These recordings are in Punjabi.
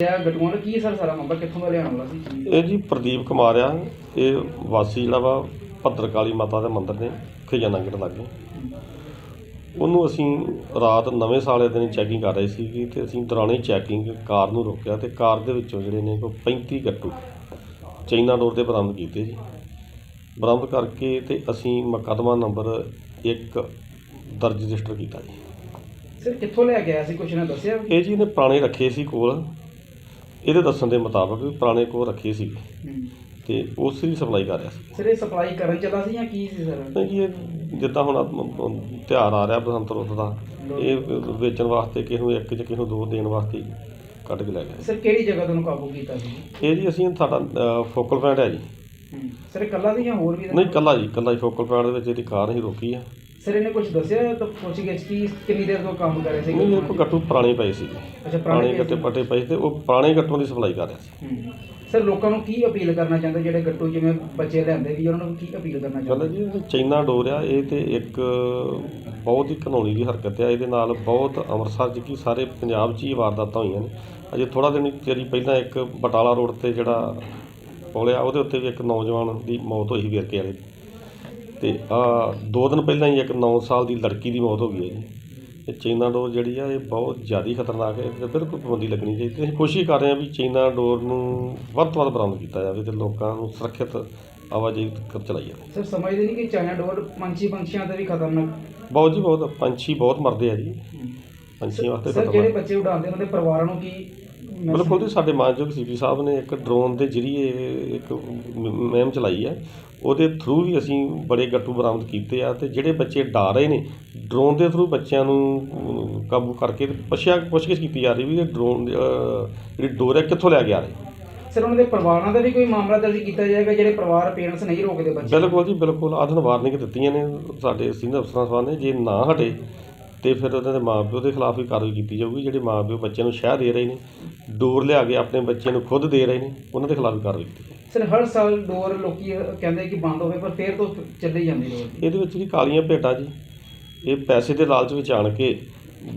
ਇਹ ਗਟੂਆਂ ਦਾ ਕੀ ਸਰ ਸਾਰਾ ਮਾਮਲਾ? ਕਿੱਥੋਂ ਦਾ ਲਿਆਉਣ ਵਾਲਾ ਸੀ? ਇਹ ਜੀ ਪ੍ਰਦੀਪ ਕੁਮਾਰ ਆ। ਇਹ ਵਾਸੀ ਜਿਹੜਾ ਵਾ ਭੱਦਰਕਾਲੀ ਮਾਤਾ ਦੇ ਮੰਦਿਰ ਨੇ ਖਜ਼ਾਨਾ ਗੇਟ ਲਾਗੇ ਉਹਨੂੰ ਅਸੀਂ ਰਾਤ ਨਵੇਂ ਸਾਲ ਦੇ ਦਿਨ ਚੈਕਿੰਗ ਕਰ ਰਹੇ ਸੀ ਤੇ ਅਸੀਂ ਦੌਰਾਨੇ ਚੈਕਿੰਗ ਕਾਰ ਨੂੰ ਰੋਕਿਆ ਤੇ ਕਾਰ ਦੇ ਵਿੱਚੋਂ ਜਿਹੜੇ ਨੇ ਕੋਈ 35 ਗੱਟੂ ਚਾਈਨਾ ਡੋਰ ਦੇ ਬਰਾਮਦ ਕੀਤੇ ਜੀ। ਬਰਾਮਦ ਕਰਕੇ ਤੇ ਅਸੀਂ ਮੁਕੱਦਮਾ ਨੰਬਰ 1 ਦਰਜ ਰਜਿਸਟਰ ਕੀਤਾ ਜੀ। ਸਰ ਕਿੱਥੋਂ ਲੈ ਆਇਆ ਸੀ? ਕੁਛ ਨਾ ਦੱਸਿਆ? ਇਹ ਜੀ ਨੇ ਪੁਰਾਣੇ ਰੱਖੇ ਸੀ ਕੋਲ। ਇਹਦੇ ਦੱਸਣ ਦੇ ਮੁਤਾਬਕ ਵੀ ਪੁਰਾਣੇ ਕੋਲ ਰੱਖੇ ਸੀ ਹੂੰ। ਤੇ ਉਸ ਦੀ ਸਪਲਾਈ ਕਰ ਰਿਹਾ ਸੀ। ਸਰ ਇਹ ਸਪਲਾਈ ਕਰਨ ਚੱਲਾ ਸੀ ਜਾਂ ਕੀ ਸੀ ਸਰ? ਨਹੀਂ ਜੀ ਇਹ ਜਿੱਦਾਂ ਹੁਣ ਆਹ ਤਿਉਹਾਰ ਆ ਰਿਹਾ ਬਸੰਤ ਰੁੱਤ ਦਾ ਇਹ ਵੇਚਣ ਵਾਸਤੇ ਕਿਸੇ ਨੂੰ ਇੱਕ ਜਾਂ ਕਿਸੇ ਨੂੰ ਦੋ ਦੇਣ ਵਾਸਤੇ ਹੀ ਕੱਢ ਕੇ ਲੈ ਗਿਆ ਸਰ ਕਿਹੜੀ ਜਗ੍ਹਾ ਤੋਂ ਕਾਬੂ ਕੀਤਾ ਸੀ? ਇਹ ਜੀ ਅਸੀਂ ਸਾਡਾ ਫੋਕਲ ਪੁਆਇੰਟ ਹੈ ਜੀ। ਹੂੰ। ਸਰ ਇਕੱਲਾ ਸੀ ਜਾਂ ਹੋਰ ਵੀ ਨਹੀਂ ਕੱਲਾ ਜੀ ਕੱਲਾ ਹੀ ਫੋਕਲ ਪੁਆਇੰਟ ਦੇ ਵਿੱਚ ਇਹਦੀ ਕਾਰ ਹੀ ਰੋਕੀ ਆ। ਸਰ ਇਹਨੇ ਕੁਝ ਦੱਸਿਆ ਤਾਂ ਪੁੱਛ ਗਿਆ ਕੀ ਕਿੰਨੀ ਦੇਰ ਤੋਂ ਕੰਮ ਕਰ ਰਹੇ ਸੀ? ਨਹੀਂ ਕੋਈ ਗੱਟੂ ਪੁਰਾਣੇ ਪਏ ਸੀ ਅੱਛਾ ਪੁਰਾਣੇ ਪੁਰਾਣੇ ਗੱਟੇ ਪੱਟੇ ਪਏ ਤੇ ਉਹ ਪੁਰਾਣੇ ਗੱਟੂਆਂ ਦੀ ਸਪਲਾਈ ਕਰ ਰਿਹਾ ਸੀ। ਹੂੰ। ਸਰ ਲੋਕਾਂ ਨੂੰ ਕੀ ਅਪੀਲ ਕਰਨਾ ਚਾਹੁੰਦੇ? ਜਿਹੜੇ ਗੱਟੂ ਜਿਵੇਂ ਬੱਚੇ ਲੈਂਦੇ ਵੀ ਉਹਨਾਂ ਨੂੰ ਕੀ ਅਪੀਲ ਕਰਨਾ ਗੱਲ ਚਾਹੁੰਦੇ ਜੀ ਇਹ ਚਾਈਨਾ ਡੋਰ ਆ ਇਹ ਤੇ ਇੱਕ ਬਹੁਤ ਹੀ ਘਨੌਣੀ ਦੀ ਹਰਕਤ ਆ। ਇਹਦੇ ਨਾਲ ਬਹੁਤ ਅੰਮ੍ਰਿਤਸਰ 'ਚ ਕੀ ਸਾਰੇ ਪੰਜਾਬ 'ਚ ਹੀ ਵਾਰਦਾਤਾਂ ਹੋਈਆਂ ਨੇ। ਅਜੇ ਥੋੜਾ ਦਿਨ ਚਿਰ ਪਹਿਲਾਂ ਇੱਕ ਬਟਾਲਾ ਰੋਡ ਤੇ ਜਿਹੜਾ ਪੁਲ ਆ ਉਹਦੇ ਉੱਤੇ ਵੀ ਇੱਕ ਨੌਜਵਾਨ ਦੀ ਮੌਤ ਹੋਈ ਸੀ ਵੇਰਕੇ ਵਾਲੇ ਦੀ। ਤੇ ਆ ਦੋ ਦਿਨ ਪਹਿਲਾਂ ਹੀ ਇੱਕ 9 ਸਾਲ ਦੀ ਲੜਕੀ ਦੀ ਮੌਤ ਹੋ ਗਈ ਹੈ ਜੀ। ਇਹ ਚਾਈਨਾ ਡੋਰ ਜਿਹੜੀ ਆ ਇਹ ਬਹੁਤ ਜ਼ਿਆਦਾ ਖਤਰਨਾਕ ਹੈ ਤੇ ਬਿਲਕੁਲ ਪਾਬੰਦੀ ਲੱਗਣੀ ਚਾਹੀਦੀ। ਤੇ ਅਸੀਂ ਕੋਸ਼ਿਸ਼ ਕਰ ਰਹੇ ਹਾਂ ਵੀ ਚਾਈਨਾ ਡੋਰ ਨੂੰ ਵੱਧ ਤੋਂ ਵੱਧ ਬਰਾਮਦ ਕੀਤਾ ਜਾਵੇ ਤੇ ਲੋਕਾਂ ਨੂੰ ਸੁਰੱਖਿਅਤ ਆਵਾਜਾਈ ਕਰ ਚਲਾਈ ਜਾਵੇ ਸਰ ਸਮਝਦੇ ਨਹੀਂ ਕਿ ਚਾਈਨਾ ਡੋਰ ਪੰਛੀ ਪੰਛੀਆਂ ਤੇ ਵੀ ਖਤਰਨਾਕ ਬਹੁਤ ਜੀ ਬਹੁਤ ਪੰਛੀ ਬਹੁਤ ਮਰਦੇ ਆ ਜੀ। ਪੰਛੀਆਂ ਵਾਸਤੇ ਸਰ ਜਿਹੜੇ ਖਤਰਨਾਕ ਬੱਚੇ ਉਡਾਉਂਦੇ ਉਹਨਾਂ ਦੇ ਪਰਿਵਾਰਾਂ ਨੂੰ ਕੀ ਬਿਲਕੁਲ ਜੀ ਸਾਡੇ ਮਾਨਯੋਗ ਸੀਪੀ ਸਾਹਿਬ ਨੇ ਇੱਕ ਡਰੋਨ ਦੇ ਜ਼ਰੀਏ ਇੱਕ ਮੁਹਿੰਮ ਚਲਾਈ ਹੈ। ਉਹਦੇ ਥਰੂ ਵੀ ਅਸੀਂ ਬੜੇ ਗੱਟੂ ਬਰਾਮਦ ਕੀਤੇ ਆ ਤੇ ਜਿਹੜੇ ਬੱਚੇ ਡਾ ਰਹੇ ਨੇ ਡਰੋਨ ਦੇ ਥਰੂ ਬੱਚਿਆਂ ਨੂੰ ਕਾਬੂ ਕਰਕੇ ਪੁੱਛਿਆ ਪੁੱਛਗਿੱਛ ਕੀਤੀ ਜਾ ਰਹੀ ਵੀ ਇਹ ਡਰੋਨ ਜਿਹੜੀ ਡੋਰ ਹੈ ਕਿੱਥੋਂ ਲੈ ਕੇ ਆ ਰਹੇ? ਸਰ ਉਹਨਾਂ ਦੇ ਪਰਿਵਾਰਾਂ ਦਾ ਵੀ ਕੋਈ ਮਾਮਲਾ ਦਰਜ ਕੀਤਾ ਜਾਏਗਾ ਜਿਹੜੇ ਪਰਿਵਾਰ ਪੇਰੈਂਟਸ ਨਹੀਂ ਰੋਕਦੇ ਬੱਚੇ? ਬਿਲਕੁਲ ਜੀ ਬਿਲਕੁਲ। ਆਦਨ ਵਾਰਨਿੰਗ ਦਿੱਤੀਆਂ ਨੇ ਸਾਡੇ ਸੀਨੀਅਰ ਅਫਸਰਾਂ ਸਾਹਿਬਾਨ ਨੇ। ਜੇ ਨਾ ਹਟੇ ਤੇ ਫਿਰ ਉਹਨਾਂ ਦੇ ਮਾਪਿਓ ਦੇ ਖਿਲਾਫ ਵੀ ਕਾਰਵਾਈ ਕੀਤੀ ਜਾਊਗੀ ਜਿਹੜੇ ਮਾਪਿਓ ਬੱਚਿਆਂ ਨੂੰ ਸ਼ਹਿ ਦੇ ਰਹੇ ਨੇ ਡੋਰ ਲਿਆ ਕੇ ਆਪਣੇ ਬੱਚੇ ਨੂੰ ਖੁਦ ਦੇ ਰਹੇ ਨੇ ਉਹਨਾਂ ਦੇ ਖਿਲਾਫ ਵੀ ਕਾਰਵਾਈ ਕੀਤੀ ਜਾਊਗੀ। ਸਰ ਹਰ ਸਾਲ ਡੋਰ ਲੋਕੀ ਕਹਿੰਦੇ ਕਿ ਬੰਦ ਹੋਵੇ ਪਰ ਫੇਰ ਤੋਂ ਚੱਲੀ ਜਾਂਦੀ ਡੋਰ ਇਹਦੇ ਵਿੱਚ ਜੀ ਕਾਲੀਆਂ ਭੇਟਾਂ ਜੀ ਇਹ ਪੈਸੇ ਦੇ ਲਾਲਚ ਵਿੱਚ ਆਣ ਕੇ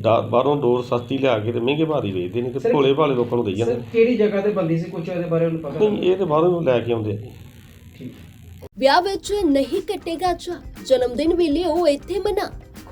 ਬਾਹਰੋਂ ਡੋਰ ਸਸਤੀ ਲਿਆ ਕੇ ਤੇ ਮਹਿੰਗੇ ਭਾਰੀ ਵੇਚਦੇ ਨੇ ਤੇ ਭੋਲੇ ਭਾਲੇ ਲੋਕਾਂ ਨੂੰ ਦੇਈ ਜਾਂਦੇ ਸਰ ਨੇ। ਕਿਹੜੀ ਜਗ੍ਹਾ ਤੇ ਬੰਦੀ ਸੀ ਕੁਝ ਉਹਦੇ ਬਾਰੇ ਉਹਨੂੰ ਪਤਾ ਨਹੀਂ ਇਹ ਤੇ ਬਾਹਰੋਂ ਲੈ ਕੇ ਆਉਂਦੇ ਆ ਜੀ। ਠੀਕ। ਵਿਆਹ ਵਿੱਚ ਨਹੀਂ ਕੱਟੇਗਾ ਚਾ ਜਨਮ ਦਿਨ ਵੀ ਲਿਓ ਇੱਥੇ ਮਨਾ।